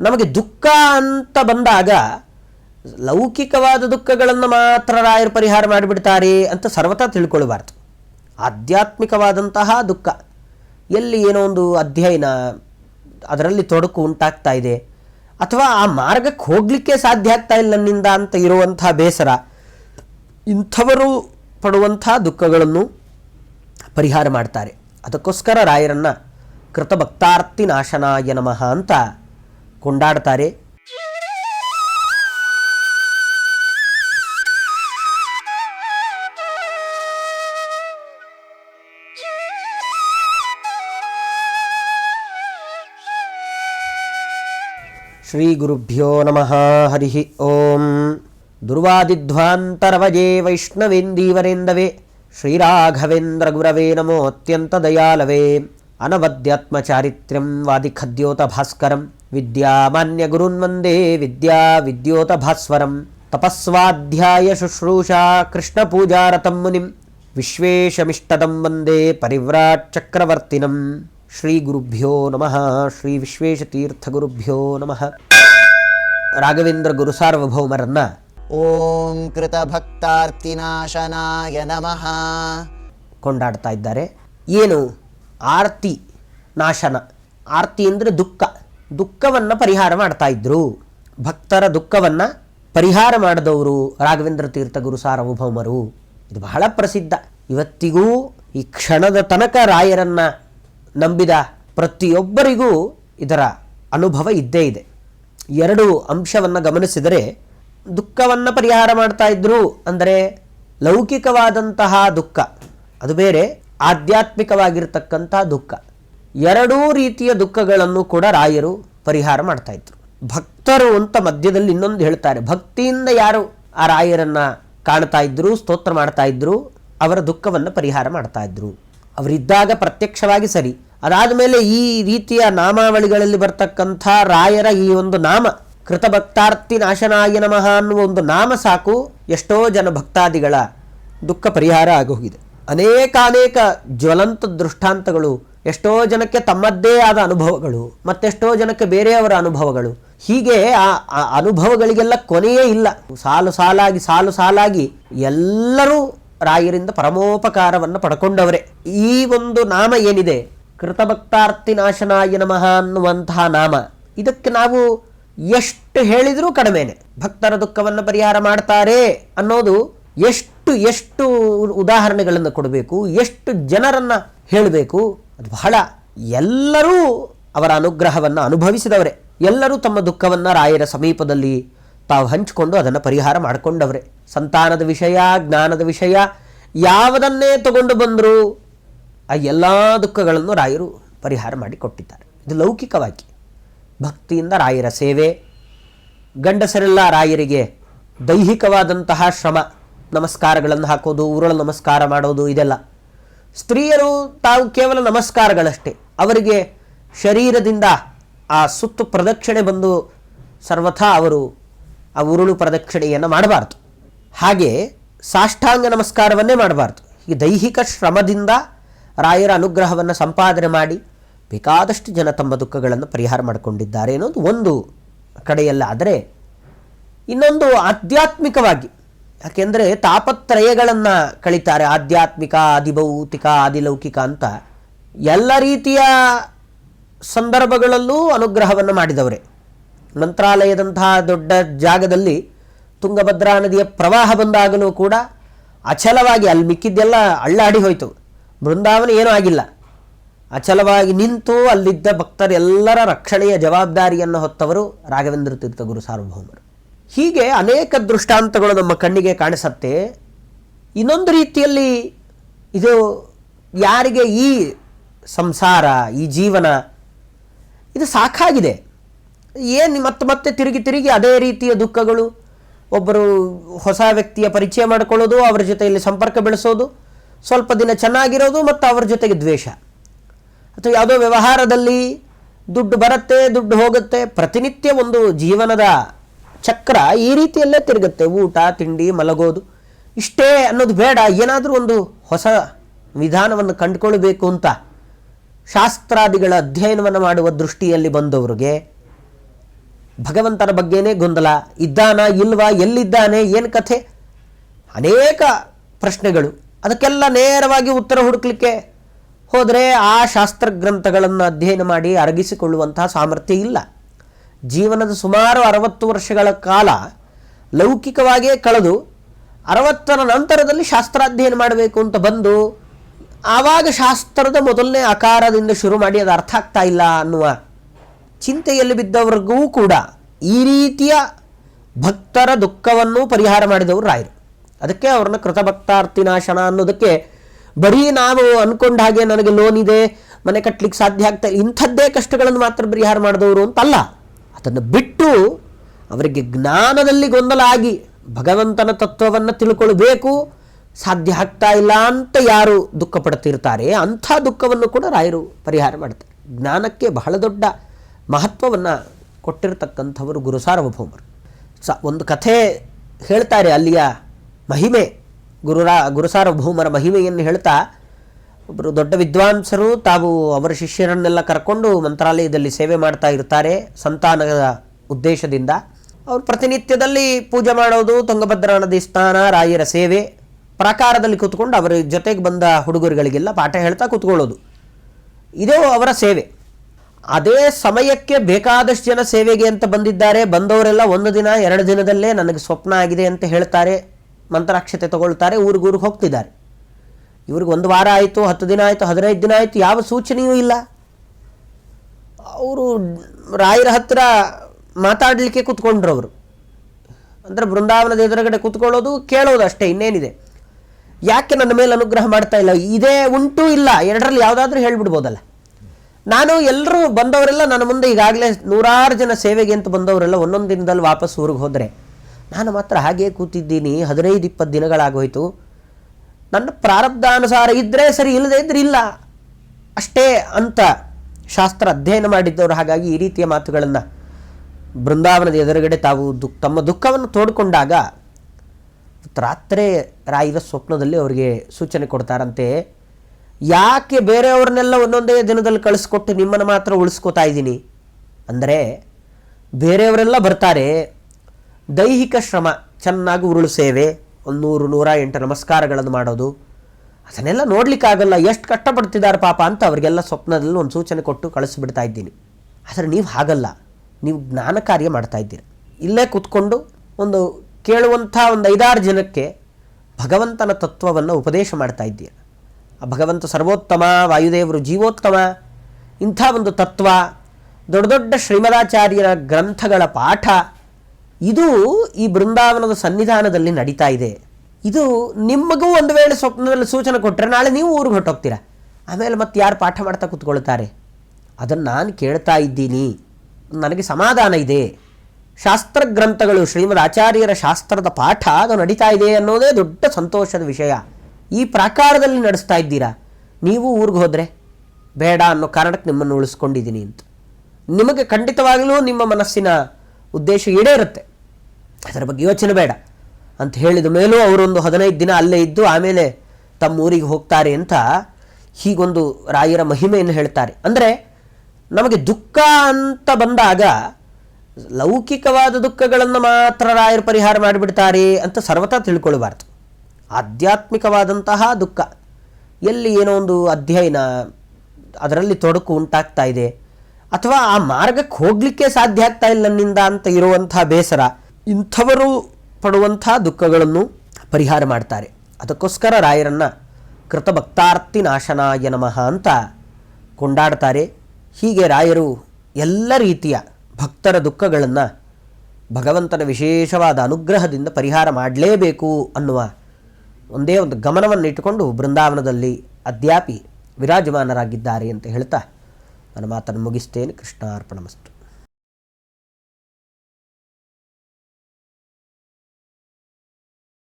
ನಮಗೆ ದುಃಖ ಅಂತ ಬಂದಾಗ ಲೌಕಿಕವಾದ ದುಃಖಗಳನ್ನು ಮಾತ್ರ ರಾಯರು ಪರಿಹಾರ ಮಾಡಿಬಿಡ್ತಾರೆ ಅಂತ ಸರ್ವತಾ ತಿಳ್ಕೊಳ್ಬಾರ್ದು. ಆಧ್ಯಾತ್ಮಿಕವಾದಂತಹ ದುಃಖ. ಎಲ್ಲಿ ಏನೋ ಒಂದು ಅಧ್ಯಯನ ಅದರಲ್ಲಿ ತೊಡಕು ಉಂಟಾಗ್ತಾ ಇದೆ. ಅಥವಾ ಆ ಮಾರ್ಗಕ್ಕೆ ಹೋಗಲಿಕ್ಕೆ ಸಾಧ್ಯ ಆಗ್ತಾ ಇಲ್ಲ ನನ್ನಿಂದ ಅಂತ ಇರುವಂಥ ಬೇಸರ. ಇಂಥವರು ಪಡುವಂಥ ದುಃಖಗಳನ್ನು ಪರಿಹಾರ ಮಾಡ್ತಾರೆ. ಅದಕ್ಕೋಸ್ಕರ ರಾಯರನ್ನು ಕೃತಭಕ್ತಾರ್ತಿ ನಾಶನಾಯ ನಮಃ ಅಂತ ಕೊಂಡಾಡ್ತಾರೆ ಶ್ರೀ ಗುರುಭ್ಯೋ ನಮಃ ಹರಿ ಓಂ ದುರ್ವಾದಿಧ್ವಾಂತರವಜೇ ವೈಷ್ಣವೇಂದೀವರೇಂದವೇ ಶ್ರೀರಾಘವೇಂದ್ರ ಗುರವೇ ನಮೋ ಅತ್ಯಂತ ದಯಾಲವೇ ಅನವದ್ಯಾತ್ಮಚಾರಿತ್ರ್ಯಂ ವಾದಿಖದ್ಯೋತ ಭಾಸ್ಕರಂ ವಿದ್ಯಾಮಾನ್ಯ ಗುರುನ್ವಂದೇ ವಿದ್ಯಾ ವಿದ್ಯೋತ ಭಾಸ್ವರಂ ತಪಸ್ವಾಧ್ಯಾಯ ಶುಶ್ರೂಷಾ ಕೃಷ್ಣ ಪೂಜಾರತಂ ಮುನಿಂ ವಿಶ್ವೇಶಮಿಷ್ಟದಂ ವಂದೇ ಪರಿವ್ರಾಟ್ ಚಕ್ರವರ್ತಿನಂ ಶ್ರೀ ಗುರುಭ್ಯೋ ನಮಃ ಶ್ರೀ ವಿಶ್ವೇಶತೀರ್ಥಗುರುಭ್ಯೋ ನಮಃ ರಾಘವೇಂದ್ರ ಗುರು ಸಾರ್ವಭೌಮರನ್ನ ಓಂ ಕೃತಭಕ್ತಾರ್ತಿನಾಶನಾಯ ನಮಃ ಕೊಂಡಾಡ್ತಾ ಇದ್ದಾರೆ ಏನು ಆರ್ತಿ ನಾಶನ. ಆರ್ತಿ ಅಂದರೆ ದುಃಖ. ದುಃಖವನ್ನು ಪರಿಹಾರ ಮಾಡ್ತಾ ಇದ್ರು. ಭಕ್ತರ ದುಃಖವನ್ನು ಪರಿಹಾರ ಮಾಡಿದವರು ರಾಘವೇಂದ್ರ ತೀರ್ಥ ಗುರು ಸಾರ್ವಭೌಮರು. ಇದು ಬಹಳ ಪ್ರಸಿದ್ಧ. ಇವತ್ತಿಗೂ ಈ ಕ್ಷಣದ ತನಕ ರಾಯರನ್ನು ನಂಬಿದ ಪ್ರತಿಯೊಬ್ಬರಿಗೂ ಇದರ ಅನುಭವ ಇದ್ದೇ ಇದೆ. ಎರಡು ಅಂಶವನ್ನು ಗಮನಿಸಿದರೆ ದುಃಖವನ್ನು ಪರಿಹಾರ ಮಾಡ್ತಾ ಇದ್ರು ಅಂದರೆ ಲೌಕಿಕವಾದಂತಹ ದುಃಖ. ಅದು ಬೇರೆ ಆಧ್ಯಾತ್ಮಿಕವಾಗಿರ್ತಕ್ಕಂಥ ದುಃಖ. ಎರಡೂ ರೀತಿಯ ದುಃಖಗಳನ್ನು ಕೂಡ ರಾಯರು ಪರಿಹಾರ ಮಾಡ್ತಾ ಇದ್ರು. ಭಕ್ತರು ಅಂತ ಮಧ್ಯದಲ್ಲಿ ಇನ್ನೊಂದು ಹೇಳ್ತಾರೆ, ಭಕ್ತಿಯಿಂದ ಯಾರು ಆ ರಾಯರನ್ನ ಕಾಣ್ತಾ ಇದ್ರು, ಸ್ತೋತ್ರ ಮಾಡ್ತಾ ಇದ್ರು, ಅವರ ದುಃಖವನ್ನು ಪರಿಹಾರ ಮಾಡ್ತಾ ಇದ್ರು. ಅವರಿದ್ದಾಗ ಪ್ರತ್ಯಕ್ಷವಾಗಿ ಸರಿ. ಅದಾದ ಮೇಲೆ ಈ ರೀತಿಯ ನಾಮಾವಳಿಗಳಲ್ಲಿ ಬರ್ತಕ್ಕಂಥ ರಾಯರ ಈ ಒಂದು ನಾಮ, ಕೃತಭಕ್ತಾರ್ತಿ ನಾಶನಾಯ ನಮಃ ಅನ್ನುವ ಒಂದು ನಾಮ ಸಾಕು ಎಷ್ಟೋ ಜನ ಭಕ್ತಾದಿಗಳ ದುಃಖ ಪರಿಹಾರ ಆಗೋಗಿದೆ. ಅನೇಕ ಅನೇಕ ಜ್ವಲಂತ ದೃಷ್ಟಾಂತಗಳು, ಎಷ್ಟೋ ಜನಕ್ಕೆ ತಮ್ಮದ್ದೇ ಆದ ಅನುಭವಗಳು, ಮತ್ತೆಷ್ಟೋ ಜನಕ್ಕೆ ಬೇರೆಯವರ ಅನುಭವಗಳು. ಹೀಗೆ ಆ ಆ ಅನುಭವಗಳಿಗೆಲ್ಲ ಕೊನೆಯೇ ಇಲ್ಲ. ಸಾಲು ಸಾಲಾಗಿ ಸಾಲು ಸಾಲಾಗಿ ಎಲ್ಲರೂ ರಾಯರಿಂದ ಪರಮೋಪಕಾರವನ್ನು ಪಡ್ಕೊಂಡವರೇ. ಈ ಒಂದು ನಾಮ ಏನಿದೆ? ಕೃತಭಕ್ತಾರ್ಥಿ ನಾಶನಾಯ ನಮಃ ಅನ್ನುವಂತಹ ನಾಮ. ಇದಕ್ಕೆ ನಾವು ಎಷ್ಟು ಹೇಳಿದರೂ ಕಡಿಮೆನೆ. ಭಕ್ತರ ದುಃಖವನ್ನು ಪರಿಹಾರ ಮಾಡ್ತಾರೆ ಅನ್ನೋದು ಎಷ್ಟು ಎಷ್ಟು ಉದಾಹರಣೆಗಳನ್ನು ಕೊಡಬೇಕು, ಎಷ್ಟು ಜನರನ್ನು ಹೇಳಬೇಕು, ಅದು ಬಹಳ ಎಲ್ಲರೂ ಅವರ ಅನುಗ್ರಹವನ್ನು ಅನುಭವಿಸಿದವರೇ. ಎಲ್ಲರೂ ತಮ್ಮ ದುಃಖವನ್ನು ರಾಯರ ಸಮೀಪದಲ್ಲಿ ತಾವು ಹಂಚಿಕೊಂಡು ಅದನ್ನು ಪರಿಹಾರ ಮಾಡಿಕೊಂಡವರೇ. ಸಂತಾನದ ವಿಷಯ, ಜ್ಞಾನದ ವಿಷಯ, ಯಾವುದನ್ನೇ ತಗೊಂಡು ಬಂದರೂ ಆ ಎಲ್ಲ ದುಃಖಗಳನ್ನು ರಾಯರು ಪರಿಹಾರ ಮಾಡಿ ಕೊಟ್ಟಿದ್ದಾರೆ. ಇದು ಲೌಕಿಕವಾಗಿ. ಭಕ್ತಿಯಿಂದ ರಾಯರ ಸೇವೆ, ಗಂಡಸರೆಲ್ಲ ರಾಯರಿಗೆ ದೈಹಿಕವಾದಂತಹ ಶ್ರಮ ನಮಸ್ಕಾರಗಳನ್ನು ಹಾಕೋದು ಉರುಳ ನಮಸ್ಕಾರ ಮಾಡೋದು, ಇದೆಲ್ಲ. ಸ್ತ್ರೀಯರು ತಾವು ಕೇವಲ ನಮಸ್ಕಾರಗಳಷ್ಟೇ. ಅವರಿಗೆ ಶರೀರದಿಂದ ಆ ಸುತ್ತು ಪ್ರದಕ್ಷಿಣೆ ಬಂದು ಸರ್ವಥಾ ಅವರು ಆ ಉರುಳು ಪ್ರದಕ್ಷಿಣೆಯನ್ನು ಮಾಡಬಾರ್ದು. ಹಾಗೆ ಸಾಷ್ಟಾಂಗ ನಮಸ್ಕಾರವನ್ನೇ ಮಾಡಬಾರ್ದು. ಈ ದೈಹಿಕ ಶ್ರಮದಿಂದ ರಾಯರ ಅನುಗ್ರಹವನ್ನು ಸಂಪಾದನೆ ಮಾಡಿ ಬೇಕಾದಷ್ಟು ಜನ ತಮ್ಮ ದುಃಖಗಳನ್ನು ಪರಿಹಾರ ಮಾಡಿಕೊಂಡಿದ್ದಾರೆ ಅನ್ನೋದು ಒಂದು ಕಡೆಯಲ್ಲ. ಆದರೆ ಇನ್ನೊಂದು ಆಧ್ಯಾತ್ಮಿಕವಾಗಿ ಯಾಕೆಂದರೆ ತಾಪತ್ರಯಗಳನ್ನು ಕಳೀತಾರೆ, ಆಧ್ಯಾತ್ಮಿಕ ಆದಿಭೌತಿಕ ಆದಿಲೌಕಿಕ ಅಂತ. ಎಲ್ಲ ರೀತಿಯ ಸಂದರ್ಭಗಳಲ್ಲೂ ಅನುಗ್ರಹವನ್ನು ಮಾಡಿದವರೇ. ಮಂತ್ರಾಲಯದಂತಹ ದೊಡ್ಡ ಜಾಗದಲ್ಲಿ ತುಂಗಭದ್ರಾ ನದಿಯ ಪ್ರವಾಹ ಬಂದಾಗಲೂ ಕೂಡ ಅಚಲವಾಗಿ ಅಲ್ಲಿ ಮಿಕ್ಕಿದ್ದೆಲ್ಲ ಅಳ್ಳಾಡಿ ಹೋಯಿತು. ಬೃಂದಾವನ ಏನೂ ಆಗಿಲ್ಲ. ಅಚಲವಾಗಿ ನಿಂತು ಅಲ್ಲಿದ್ದ ಭಕ್ತರೆಲ್ಲರ ರಕ್ಷಣೆಯ ಜವಾಬ್ದಾರಿಯನ್ನು ಹೊತ್ತವರು ರಾಘವೇಂದ್ರ ತೀರ್ಥ ಗುರು ಸಾರ್ವಭೌಮರು. ಹೀಗೆ ಅನೇಕ ದೃಷ್ಟಾಂತಗಳು ನಮ್ಮ ಕಣ್ಣಿಗೆ ಕಾಣಿಸತ್ತೆ. ಇನ್ನೊಂದು ರೀತಿಯಲ್ಲಿ ಇದು ಯಾರಿಗೆ ಈ ಸಂಸಾರ, ಈ ಜೀವನ ಇದು ಸಾಕಾಗಿದೆ. ಏನು ಮತ್ತೆ ಮತ್ತೆ ತಿರುಗಿ ತಿರುಗಿ ಅದೇ ರೀತಿಯ ದುಃಖಗಳು, ಒಬ್ಬರು ಹೊಸ ವ್ಯಕ್ತಿಯ ಪರಿಚಯ ಮಾಡಿಕೊಳ್ಳೋದು, ಅವರ ಜೊತೆಯಲ್ಲಿ ಸಂಪರ್ಕ ಬೆಳೆಸೋದು, ಸ್ವಲ್ಪ ದಿನ ಚೆನ್ನಾಗಿರೋದು ಮತ್ತು ಅವರ ಜೊತೆಗೆ ದ್ವೇಷ. ಅಥವಾ ಯಾವುದೋ ವ್ಯವಹಾರದಲ್ಲಿ ದುಡ್ಡು ಬರುತ್ತೆ, ದುಡ್ಡು ಹೋಗುತ್ತೆ, ಪ್ರತಿನಿತ್ಯ ಒಂದು ಜೀವನದ ಚಕ್ರ ಈ ರೀತಿಯಲ್ಲೇ ತಿರುಗುತ್ತೆ. ಊಟ, ತಿಂಡಿ, ಮಲಗೋದು. ಇಷ್ಟೇ ಅನ್ನೋದು ಬೇಡ. ಏನಾದರೂ ಒಂದು ಹೊಸ ವಿಧಾನವನ್ನು ಕಂಡುಕೊಳ್ಬೇಕು ಅಂತ ಶಾಸ್ತ್ರಾದಿಗಳ ಅಧ್ಯಯನವನ್ನು ಮಾಡುವ ದೃಷ್ಟಿಯಲ್ಲಿ ಬಂದವರಿಗೆ ಭಗವಂತನ ಬಗ್ಗೆನೇ ಗೊಂದಲ. ಇದ್ದಾನ ಇಲ್ವಾ? ಎಲ್ಲಿದ್ದಾನೆ? ಏನು ಕಥೆ? ಅನೇಕ ಪ್ರಶ್ನೆಗಳು. ಅದಕ್ಕೆಲ್ಲ ನೇರವಾಗಿ ಉತ್ತರ ಹುಡುಕ್ಲಿಕ್ಕೆ ಹೋದರೆ ಆ ಶಾಸ್ತ್ರ ಗ್ರಂಥಗಳನ್ನು ಅಧ್ಯಯನ ಮಾಡಿ ಅರಗಿಸಿಕೊಳ್ಳುವಂತಹ ಸಾಮರ್ಥ್ಯ ಇಲ್ಲ. ಜೀವನದ ಸುಮಾರು ಅರವತ್ತು ವರ್ಷಗಳ ಕಾಲ ಲೌಕಿಕವಾಗಿಯೇ ಕಳೆದು ಅರವತ್ತರ ನಂತರದಲ್ಲಿ ಶಾಸ್ತ್ರಾಧ್ಯಯನ ಮಾಡಬೇಕು ಅಂತ ಬಂದು ಆವಾಗ ಶಾಸ್ತ್ರದ ಮೊದಲನೇ ಆಕಾರದಿಂದ ಶುರು ಮಾಡಿ ಅದು ಅರ್ಥ ಆಗ್ತಾ ಇಲ್ಲ ಅನ್ನುವ ಚಿಂತೆಯಲ್ಲಿ ಬಿದ್ದವ್ರಿಗೂ ಕೂಡ ಈ ರೀತಿಯ ಭಕ್ತರ ದುಃಖವನ್ನು ಪರಿಹಾರ ಮಾಡಿದವರು ರಾಯರು. ಅದಕ್ಕೆ ಅವ್ರನ್ನ ಕೃತಭಕ್ತಾರ್ತಿನಾಶನ ಅನ್ನೋದಕ್ಕೆ ಬರೀ ನಾವು ಅನ್ಕೊಂಡ ಹಾಗೆ ನನಗೆ ಲೋನ್ ಇದೆ, ಮನೆ ಕಟ್ಟಲಿಕ್ಕೆ ಸಾಧ್ಯ ಆಗ್ತಾ ಇಂಥದ್ದೇ ಕಷ್ಟಗಳನ್ನು ಮಾತ್ರ ಪರಿಹಾರ ಮಾಡಿದವರು ಅಂತಲ್ಲ. ಅದನ್ನು ಬಿಟ್ಟು ಅವರಿಗೆ ಜ್ಞಾನದಲ್ಲಿ ಗೊಂದಲ ಆಗಿ ಭಗವಂತನ ತತ್ವವನ್ನು ತಿಳ್ಕೊಳ್ಬೇಕು, ಸಾಧ್ಯ ಆಗ್ತಾ ಇಲ್ಲ ಅಂತ ಯಾರು ದುಃಖ ಪಡ್ತಿರ್ತಾರೆ ಅಂಥ ದುಃಖವನ್ನು ಕೂಡ ರಾಯರು ಪರಿಹಾರ ಮಾಡ್ತಾರೆ. ಜ್ಞಾನಕ್ಕೆ ಬಹಳ ದೊಡ್ಡ ಮಹತ್ವವನ್ನು ಕೊಟ್ಟಿರತಕ್ಕಂಥವರು ಗುರು ಸಾರ್ವಭೌಮರು. ಸ, ಒಂದು ಕಥೆ ಹೇಳ್ತಾರೆ ಅಲ್ಲಿಯ ಮಹಿಮೆ, ಗುರುರಾ ಗುರುಸಾರ್ವಭೌಮರ ಮಹಿಮೆಯನ್ನು ಹೇಳ್ತಾ ಒಬ್ಬರು ದೊಡ್ಡ ವಿದ್ವಾಂಸರು, ತಾವು ಅವರ ಶಿಷ್ಯರನ್ನೆಲ್ಲ ಕರ್ಕೊಂಡು ಮಂತ್ರಾಲಯದಲ್ಲಿ ಸೇವೆ ಮಾಡ್ತಾ ಇರ್ತಾರೆ ಸಂತಾನದ ಉದ್ದೇಶದಿಂದ. ಅವರು ಪ್ರತಿನಿತ್ಯದಲ್ಲಿ ಪೂಜೆ ಮಾಡೋದು ತುಂಗಭದ್ರಾ ನದಿ ಸ್ನಾನ ರಾಯರ ಸೇವೆ, ಪ್ರಾಕಾರದಲ್ಲಿ ಕೂತ್ಕೊಂಡು ಅವರ ಜೊತೆಗೆ ಬಂದ ಹುಡುಗರುಗಳಿಗೆಲ್ಲ ಪಾಠ ಹೇಳ್ತಾ ಕೂತ್ಕೊಳ್ಳೋದು. ಇದೇ ಅವರ ಸೇವೆ. ಅದೇ ಸಮಯಕ್ಕೆ ಬೇಕಾದಷ್ಟು ಜನ ಸೇವೆಗೆ ಅಂತ ಬಂದಿದ್ದಾರೆ. ಬಂದವರೆಲ್ಲ ಒಂದು ದಿನ, ಎರಡು ದಿನದಲ್ಲೇ ನನಗೆ ಸ್ವಪ್ನ ಆಗಿದೆ ಅಂತ ಹೇಳ್ತಾರೆ, ಮಂತ್ರಾಕ್ಷತೆ ತಗೊಳ್ತಾರೆ, ಊರಿಗೂರಿಗೆ ಹೋಗ್ತಿದ್ದಾರೆ. ಇವ್ರಿಗೆ ಒಂದು ವಾರ ಆಯಿತು, ಹತ್ತು ದಿನ ಆಯಿತು, ಹದಿನೈದು ದಿನ ಆಯಿತು, ಯಾವ ಸೂಚನೆಯೂ ಇಲ್ಲ. ಅವರು ರಾಯರ ಹತ್ರ ಮಾತಾಡಲಿಕ್ಕೆ ಕೂತ್ಕೊಂಡ್ರು ಅವರು. ಅಂದರೆ ಬೃಂದಾವನದ ಎದುರುಗಡೆ ಕೂತ್ಕೊಳ್ಳೋದು, ಕೇಳೋದು ಅಷ್ಟೇ, ಇನ್ನೇನಿದೆ. ಯಾಕೆ ನನ್ನ ಮೇಲೆ ಅನುಗ್ರಹ ಮಾಡ್ತಾ ಇಲ್ಲ? ಇದೇ ಉಂಟು ಇಲ್ಲ? ಎರಡರಲ್ಲಿ ಯಾವುದಾದ್ರೂ ಹೇಳ್ಬಿಡ್ಬೋದಲ್ಲ. ನಾನು ಎಲ್ಲರೂ ಬಂದವರೆಲ್ಲ ನನ್ನ ಮುಂದೆ ಈಗಾಗಲೇ ನೂರಾರು ಜನ ಸೇವೆಗೆ ಅಂತ ಬಂದವರೆಲ್ಲ ಒಂದೊಂದು ದಿನದಲ್ಲಿ ವಾಪಸ್ ಊರಿಗೆ ಹೋದರೆ, ನಾನು ಮಾತ್ರ ಹಾಗೇ ಕೂತಿದ್ದೀನಿ, ಹದಿನೈದು, ಇಪ್ಪತ್ತು ದಿನಗಳಾಗೋಯ್ತು. ನನ್ನ ಪ್ರಾರಬ್ಧಾನುಸಾರ ಇದ್ದರೆ ಸರಿ, ಇಲ್ಲದೆ ಇದ್ರೆ ಇಲ್ಲ. ಅಷ್ಟೇ ಅಂತ ಶಾಸ್ತ್ರ ಅಧ್ಯಯನ ಮಾಡಿದ್ದವರು ಹಾಗಾಗಿ ಈ ರೀತಿಯ ಮಾತುಗಳನ್ನು ಬೃಂದಾವನದ ಎದುರುಗಡೆ ತಾವು ದುಃಖ, ತಮ್ಮ ದುಃಖವನ್ನು ತೋಡಿಕೊಂಡಾಗ ರಾತ್ರಿ ರಾಯರ ಸ್ವಪ್ನದಲ್ಲಿ ಅವರಿಗೆ ಸೂಚನೆ ಕೊಡ್ತಾರಂತೆ, ಯಾಕೆ ಬೇರೆಯವ್ರನ್ನೆಲ್ಲ ಒಂದೊಂದೇ ದಿನದಲ್ಲಿ ಕಳಿಸ್ಕೊಟ್ಟು ನಿಮ್ಮನ್ನು ಮಾತ್ರ ಉಳಿಸ್ಕೋತಾ ಇದ್ದೀನಿ? ಅಂದರೆ, ಬೇರೆಯವರೆಲ್ಲ ಬರ್ತಾರೆ, ದೈಹಿಕ ಶ್ರಮ, ಚೆನ್ನಾಗಿ ಉರುಳು ಸೇವೆ ಒಂದು ನೂರು ನೂರ ಎಂಟು ನಮಸ್ಕಾರಗಳನ್ನು ಮಾಡೋದು. ಅದನ್ನೆಲ್ಲ ನೋಡಲಿಕ್ಕಾಗಲ್ಲ, ಎಷ್ಟು ಕಷ್ಟಪಡ್ತಿದ್ದಾರೆ ಪಾಪ ಅಂತ ಅವರಿಗೆಲ್ಲ ಸ್ವಪ್ನದಲ್ಲಿ ಒಂದು ಸೂಚನೆ ಕೊಟ್ಟು ಕಳಿಸ್ಬಿಡ್ತಾ ಇದ್ದೀನಿ. ಆದರೆ ನೀವು ಹಾಗಲ್ಲ. ನೀವು ಜ್ಞಾನ ಕಾರ್ಯ ಮಾಡ್ತಾ ಇದ್ದೀರಿ. ಇಲ್ಲೇ ಕೂತ್ಕೊಂಡು ಒಂದು ಕೇಳುವಂಥ ಒಂದು ಐದಾರು ಜನಕ್ಕೆ ಭಗವಂತನ ತತ್ವವನ್ನು ಉಪದೇಶ ಮಾಡ್ತಾ ಇದ್ದೀರಿ. ಆ ಭಗವಂತ ಸರ್ವೋತ್ತಮ, ವಾಯುದೇವರು ಜೀವೋತ್ತಮ, ಇಂಥ ಒಂದು ತತ್ವ, ದೊಡ್ಡ ದೊಡ್ಡ ಶ್ರೀಮದಾಚಾರ್ಯರ ಗ್ರಂಥಗಳ ಪಾಠ ಇದು ಈ ಬೃಂದಾವನದ ಸನ್ನಿಧಾನದಲ್ಲಿ ನಡೀತಾ ಇದೆ. ಇದು ನಿಮಗೂ ಒಂದು ವೇಳೆ ಸ್ವಪ್ನದಲ್ಲಿ ಸೂಚನೆ ಕೊಟ್ಟರೆ ನಾಳೆ ನೀವು ಊರಿಗೆ ಹೊಟ್ಟೋಗ್ತೀರಾ ಆಮೇಲೆ ಮತ್ತೆ ಯಾರು ಪಾಠ ಮಾಡ್ತಾ ಕೂತ್ಕೊಳ್ತಾರೆ? ಅದನ್ನು ನಾನು ಕೇಳ್ತಾ ಇದ್ದೀನಿ. ನನಗೆ ಸಮಾಧಾನ ಇದೆ. ಶಾಸ್ತ್ರ ಗ್ರಂಥಗಳು ಶ್ರೀಮದ್ ಆಚಾರ್ಯರ ಶಾಸ್ತ್ರದ ಪಾಠ ಅದು ನಡೀತಾ ಇದೆ ಅನ್ನೋದೇ ದೊಡ್ಡ ಸಂತೋಷದ ವಿಷಯ. ಈ ಪ್ರಾಕಾರದಲ್ಲಿ ನಡೆಸ್ತಾ ಇದ್ದೀರಾ? ನೀವು ಊರಿಗೆ ಹೋದರೆ? ಬೇಡ ಅನ್ನೋ ಕಾರಣಕ್ಕೆ ನಿಮ್ಮನ್ನು ಉಳಿಸ್ಕೊಂಡಿದ್ದೀನಿ ಅಂತ. ನಿಮಗೆ ಖಂಡಿತವಾಗಲೂ ನಿಮ್ಮ ಮನಸ್ಸಿನ ಉದ್ದೇಶ ಈಡೇರುತ್ತೆ. ಅದರ ಬಗ್ಗೆ ಯೋಚನೆ ಬೇಡ ಅಂತ ಹೇಳಿದ ಮೇಲೂ ಅವರೊಂದು ಹದಿನೈದು ದಿನ ಅಲ್ಲೇ ಇದ್ದು ಆಮೇಲೆ ತಮ್ಮ ಊರಿಗೆ ಹೋಗ್ತಾರೆ ಅಂತ ಹೀಗೊಂದು ರಾಯರ ಮಹಿಮೆಯನ್ನು ಹೇಳ್ತಾರೆ. ಅಂದರೆ ನಮಗೆ ದುಃಖ ಅಂತ ಬಂದಾಗ ಲೌಕಿಕವಾದ ದುಃಖಗಳನ್ನು ಮಾತ್ರ ರಾಯರು ಪರಿಹಾರ ಮಾಡಿಬಿಡ್ತಾರೆ ಅಂತ ಸರ್ವತಾ ತಿಳ್ಕೊಳ್ಬಾರ್ದು. ಆಧ್ಯಾತ್ಮಿಕವಾದಂತಹ ದುಃಖ. ಎಲ್ಲಿ ಏನೋ ಒಂದು ಅಧ್ಯಯನ ಅದರಲ್ಲಿ ತೊಡಕು ಉಂಟಾಗ್ತಾ ಇದೆ. ಅಥವಾ ಆ ಮಾರ್ಗಕ್ಕೆ ಹೋಗಲಿಕ್ಕೆ ಸಾಧ್ಯ ಆಗ್ತಾ ಇಲ್ಲ ನನ್ನಿಂದ ಅಂತ ಇರುವಂತಹ ಬೇಸರ. ಇಂಥವರು ಪಡುವಂಥ ದುಃಖಗಳನ್ನು ಪರಿಹಾರ ಮಾಡ್ತಾರೆ. ಅದಕ್ಕೋಸ್ಕರ ರಾಯರನ್ನು ಕೃತಭಕ್ತಾರ್ಥಿ ನಾಶನಾಯ ನಮಃ ಅಂತ ಕೊಂಡಾಡ್ತಾರೆ. ಹೀಗೆ ರಾಯರು ಎಲ್ಲ ರೀತಿಯ ಭಕ್ತರ ದುಃಖಗಳನ್ನು ಭಗವಂತನ ವಿಶೇಷವಾದ ಅನುಗ್ರಹದಿಂದ ಪರಿಹಾರ ಮಾಡಲೇಬೇಕು ಅನ್ನುವ ಒಂದೇ ಒಂದು ಗಮನವನ್ನು ಇಟ್ಟುಕೊಂಡು ಬೃಂದಾವನದಲ್ಲಿ ಅದ್ಯಾಪಿ ವಿರಾಜಮಾನರಾಗಿದ್ದಾರೆ ಅಂತ ಹೇಳ್ತಾ ನನ್ನ ಮಾತನ್ನು ಮುಗಿಸ್ತೇನೆ. ಕೃಷ್ಣಾರ್ಪಣಮಸ್ತು.